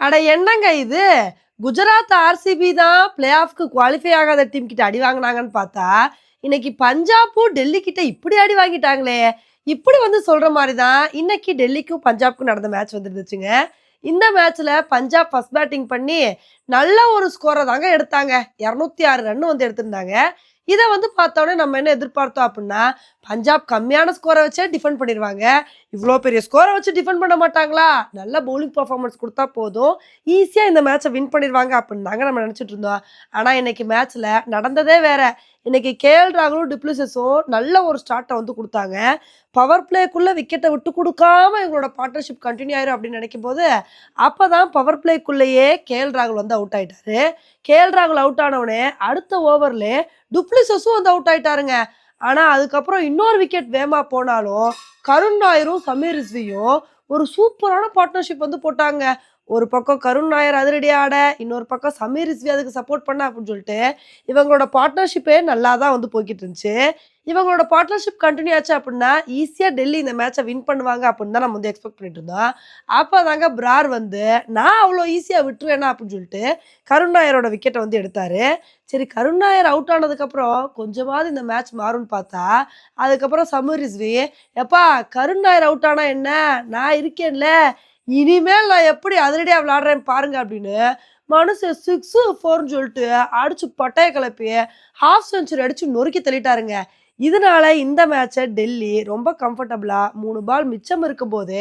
அட என்னங்க இது? குஜராத் ஆர்சிபி தான் பிளே ஆஃப்க்கு குவாலிஃபை ஆகாத டீம் கிட்ட அடி வாங்கினாங்கன்னு பார்த்தா இன்னைக்கு பஞ்சாப்பும் டெல்லி கிட்ட இப்படி அடி வாங்கிட்டாங்களே. இப்படி வந்து சொல்ற மாதிரி தான் இன்னைக்கு டெல்லிக்கும் பஞ்சாப்க்கும் நடந்த மேட்ச் வந்துருந்துச்சுங்க. இந்த மேட்ச்ல பஞ்சாப் ஃபர்ஸ்ட் பேட்டிங் பண்ணி நல்ல ஒரு ஸ்கோரை தாங்க எடுத்தாங்க. இரநூத்தி ஆறு ரன் வந்து எடுத்திருந்தாங்க. இதை வந்து பார்த்தோன்னே நம்ம என்ன எதிர்பார்த்தோம் அப்படின்னா பஞ்சாப் கம்மியான ஸ்கோரை வச்சே டிஃபெண்ட் பண்ணிடுவாங்க இவ்வளோ பெரிய ஸ்கோரை வச்சு டிஃபெண்ட் பண்ண மாட்டாங்களா? நல்ல பவுலிங் பர்ஃபார்மன்ஸ் கொடுத்தா போதும். ஈஸியாக இந்த மேட்ச்சை வின் பண்ணிடுவாங்க அப்படின்னு தாங்க நம்ம நினச்சிட்டு இருந்தோம். ஆனால் இன்னைக்கு மேட்ச்சில் நடந்ததே வேற. இன்னைக்கு கேஎல் ராகுலும் டிப்ளிசஸும் நல்ல ஒரு ஸ்டார்ட்டை வந்து கொடுத்தாங்க. பவர் பிளேக்குள்ளே விக்கெட்டை விட்டு கொடுக்காம இவங்களோட பார்ட்னர்ஷிப் கண்டினியூ ஆயிரும் அப்படின்னு நினைக்கும் போது அப்போ தான் பவர் பிளேக்குள்ளேயே கேஎல் ராகுல் வந்து அவுட் ஆயிட்டாரு. கேஎல் ராகுல் அவுட் ஆனவுடனே அடுத்த ஓவரில் டுப்ளிசஸும் வந்து அவுட் ஆயிட்டாருங்க. ஆனால் அதுக்கப்புறம் இன்னொரு விக்கெட் வேமா போனாலும் கருண் நாயரும் சமீர் ரிஸ்வியும் ஒரு சூப்பரான பார்ட்னர்ஷிப் வந்து போட்டாங்க. ஒரு பக்கம் கருண் நாயர் அதிரடி ஆட இன்னொரு பக்கம் சமீர் ரிஸ்வி அதுக்கு சப்போர்ட் பண்ண அப்படின்னு சொல்லிட்டு இவங்களோட பார்ட்னர்ஷிப்பே நல்லா தான் வந்து போய்கிட்டு இருந்துச்சு. இவங்களோட பார்ட்னர்ஷிப் கண்டினியூ ஆச்சு அப்படின்னா ஈஸியாக டெல்லி இந்த மேட்சை வின் பண்ணுவாங்க அப்படின்னு தான் நம்ம வந்து எக்ஸ்பெக்ட் பண்ணிட்டு இருந்தோம். அப்போ தாங்க பிரார் வந்து நான் அவ்வளோ ஈஸியாக விட்டுருவேனா அப்படின்னு சொல்லிட்டு கருண் நாயரோட விக்கெட்டை வந்து எடுத்தாரு. சரி கருண் நாயர் அவுட் ஆனதுக்கப்புறம் கொஞ்சமாவது இந்த மேட்ச் மாறும்னு பார்த்தா அதுக்கப்புறம் சமூர் ரிஸ்வி எப்பா கருண் நாயர் அவுட் ஆனால் என்ன? நான் இருக்கேன்ல. இனிமேல் நான் எப்படி அதிரடியாக விளாடுறேன் பாருங்க அப்படின்னு மனுஷன் சிக்ஸு ஃபோர்னு சொல்லிட்டு அடிச்சு பட்டைய கிளப்பி ஹாஃப் செஞ்சுரி அடிச்சு நொறுக்கி தள்ளிட்டாருங்க. இதனால இந்த மேட்சை டெல்லி ரொம்ப கம்ஃபர்டபுளாக மூணு பால் மிச்சம் இருக்கும்போது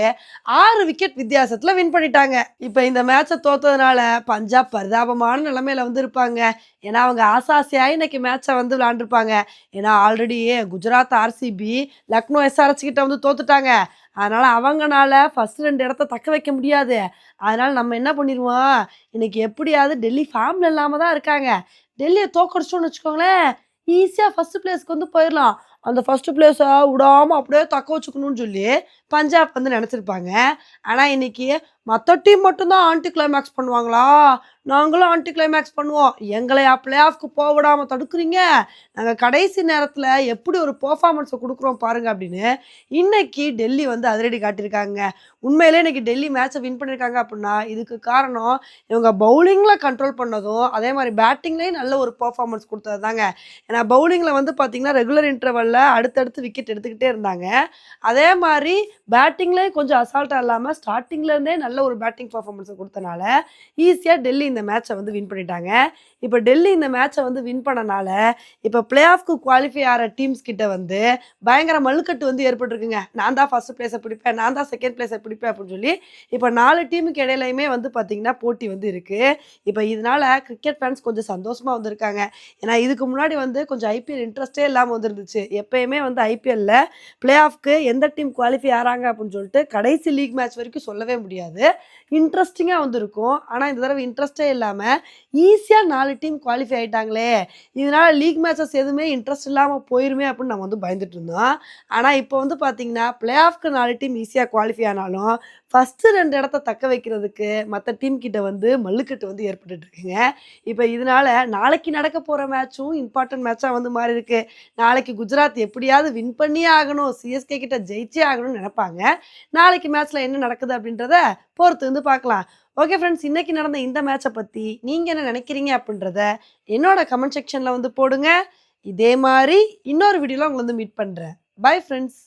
ஆறு விக்கெட் வித்தியாசத்தில் வின் பண்ணிட்டாங்க. இப்போ இந்த மேட்சை தோத்ததுனால பஞ்சாப் பரிதாபமான நிலைமையில வந்து இருப்பாங்க ஏன்னா அவங்க ஆசாசியாக இன்னைக்கு மேட்சை வந்து விளாண்டுருப்பாங்க. ஏன்னா already Gujarat RCB Lucknow SRH கிட்ட வந்து தோத்துட்டாங்க. அதனால் அவங்கனால ஃபஸ்ட் ரெண்டு இடத்த தக்க வைக்க முடியாது. அதனால் நம்ம என்ன பண்ணிடுவோம் இன்னைக்கு எப்படியாவது டெல்லி ஃபார்ம் இல்லாமல் தான் இருக்காங்க. டெல்லியை தோக்கடிச்சோன்னு வச்சுக்கோங்களேன். ஈஸியாக ஃபஸ்ட்டு பிளேஸ்க்கு வந்து போயிடலாம் அந்த ஃபஸ்ட்டு பிளேஸை விடாம அப்படியே தக்க வச்சுக்கணும்னு சொல்லி பஞ்சாப் வந்து நினச்சிருப்பாங்க. ஆனால் இன்றைக்கி மற்ற டீம் மட்டும்தான் ஆன்டி கிளைமேக்ஸ் பண்ணுவாங்களா? நாங்களும் ஆன்டி கிளைமேக்ஸ் பண்ணுவோம். எங்களை பிளே ஆஃப்க்கு போக விடாமல் தடுக்கிறீங்க. நாங்கள் கடைசி நேரத்தில் எப்படி ஒரு பர்ஃபார்மன்ஸை கொடுக்குறோம் பாருங்க அப்படின்னு இன்னைக்கு டெல்லி வந்து அதிரடி காட்டியிருக்காங்க. உண்மையிலே இன்னைக்கு டெல்லி மேட்சை வின் பண்ணியிருக்காங்க அப்படின்னா இதுக்கு காரணம் இவங்க பவுலிங்கில் கண்ட்ரோல் பண்ணதும் அதே மாதிரி பேட்டிங்லேயும் நல்ல ஒரு பர்ஃபார்மன்ஸ் கொடுத்தது தாங்க ஏன்னா பவுலிங்கில் வந்து பார்த்தீங்கன்னா ரெகுலர் இன்டர்வலில் அடுத்தடுத்து விக்கெட் எடுத்துக்கிட்டே இருந்தாங்க. அதே மாதிரி பேட்டிங்லேயும் கொஞ்சம் அசால்ட்டாக இல்லாமல் ஸ்டார்டிங்லேருந்தே நல்ல ஒரு பேட்டிங் பர்ஃபார்மன்ஸை கொடுத்தனால ஈஸியாக டெல்லி இந்த மேட்சை வந்து வின் பண்ணிட்டாங்க. இப்போ டெல்லி இந்த மேட்சை வந்து வின் பண்ணனால இப்போ பிளே ஆஃப்க்கு குவாலிஃபை ஆகிற டீம்ஸ் கிட்ட வந்து பயங்கர மல்லுக்கட்டு வந்து ஏற்பட்டிருக்குங்க. நான் தான் ஃபஸ்ட் பிளேஸை பிடிப்பேன் நான் தான் செகண்ட் பிளேஸை பிடிப்பேன் அப்படின்னு சொல்லி இப்போ நாலு டீமுக்கு இடையிலையுமே வந்து பார்த்தீங்கன்னா போட்டி வந்து இருக்குது இப்போ இதனால கிரிக்கெட் ஃபேன்ஸ் கொஞ்சம் சந்தோஷமாக வந்திருக்காங்க. ஏன்னா இதுக்கு முன்னாடி வந்து கொஞ்சம் ஐபிஎல் இன்ட்ரெஸ்டே இல்லாமல் வந்துருந்துச்சு. எப்பயுமே வந்து ஐபிஎல்ல பிளே ஆஃப்க்கு எந்த டீம் குவாலிஃபை ஆகிறாங்க அப்படின்னு சொல்லிட்டு கடைசி லீக் மேட்ச் வரைக்கும் சொல்லவே முடியாது. இன்ட்ரெஸ்டிங்காக வந்திருக்கும். ஆனால் இந்த தடவை இன்ட்ரெஸ்டே இல்லாமல் ஈஸியாக நாலு டீம் குவாலிஃபை ஆகிட்டாங்களே இதனால் லீக் மேட்சஸ் எதுவுமே இன்ட்ரெஸ்ட் இல்லாமல் போயிருமே அப்படின்னு நம்ம வந்து பயந்துட்டு இருந்தோம். ஆனால் இப்போ வந்து பார்த்திங்கன்னா பிளே ஆஃப்க்கு நாலு டீம் ஈஸியாக குவாலிஃபை ஆனாலும் ஃபஸ்ட்டு ரெண்டு இடத்த தக்க வைக்கிறதுக்கு மற்ற டீம் கிட்ட வந்து மல்லுக்கட்டு வந்து ஏற்பட்டுருக்குங்க இப்போ இதனால நாளைக்கு நடக்க போகிற மேட்சும் இம்பார்ட்டன்ட் மேட்சாக வந்து மாறி இருக்கு. நாளைக்கு குஜராத் எப்படியாவது வின் பண்ணியே ஆகணும் சிஎஸ்கே கிட்ட ஜெயிச்சே ஆகணும்னு நினைப்பாங்க. நாளைக்கு மேட்ச்சில் என்ன நடக்குது அப்படின்றத பொறுத்து வந்து பார்க்கலாம். ஓகே ஃப்ரெண்ட்ஸ் இன்றைக்கி நடந்த இந்த மேட்சை பற்றி நீங்கள் என்ன நினைக்கிறீங்க அப்படின்றத என்னோட கமெண்ட் செக்ஷனில் வந்து போடுங்க. இதே மாதிரி இன்னொரு வீடியோவில் உங்களை வந்து மீட் பண்ணுறேன் பை ஃப்ரெண்ட்ஸ்